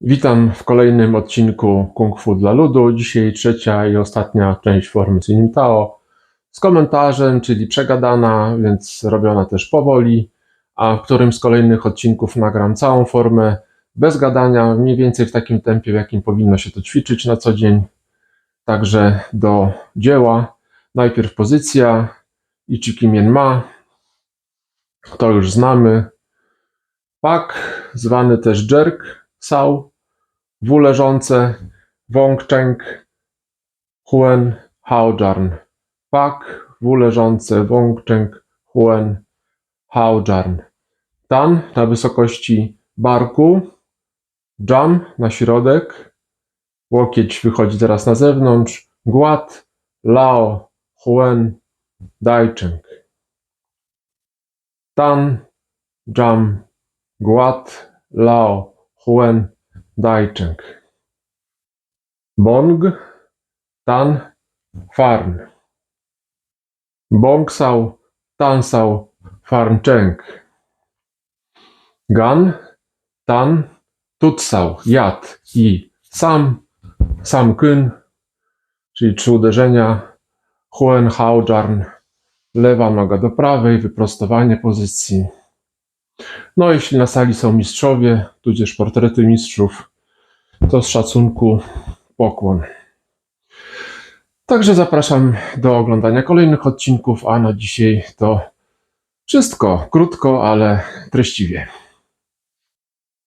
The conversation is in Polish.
Witam w kolejnym odcinku Kung Fu dla ludu. Dzisiaj trzecia i ostatnia część formy Sinim Tao z komentarzem, czyli przegadana, więc robiona też powoli, a w którym z kolejnych odcinków nagram całą formę bez gadania, mniej więcej w takim tempie, w jakim powinno się to ćwiczyć na co dzień. Także do dzieła. Najpierw pozycja Ichiki Mienma. To już znamy. Pak, zwany też jerk, sau, w leżące, wong cheng, huen, haojarn. Pak, w leżące, wong cheng, huen, haojarn. Tan na wysokości barku, jam na środek, łokieć wychodzi teraz na zewnątrz, gład, lao, huen, daicheng. Tan, jam, gład, lao, huen, daicheng. Bong, tan, farn. Bongsao, tansao, farncheng. Gan, tan, tutsao, jad i sam, sam kyn, czyli trzy uderzenia, huen, haojarn, lewa noga do prawej, wyprostowanie pozycji. No, jeśli na sali są mistrzowie, tudzież portrety mistrzów, to z szacunku pokłon. Także zapraszam do oglądania kolejnych odcinków, a na dzisiaj to wszystko krótko, ale treściwie.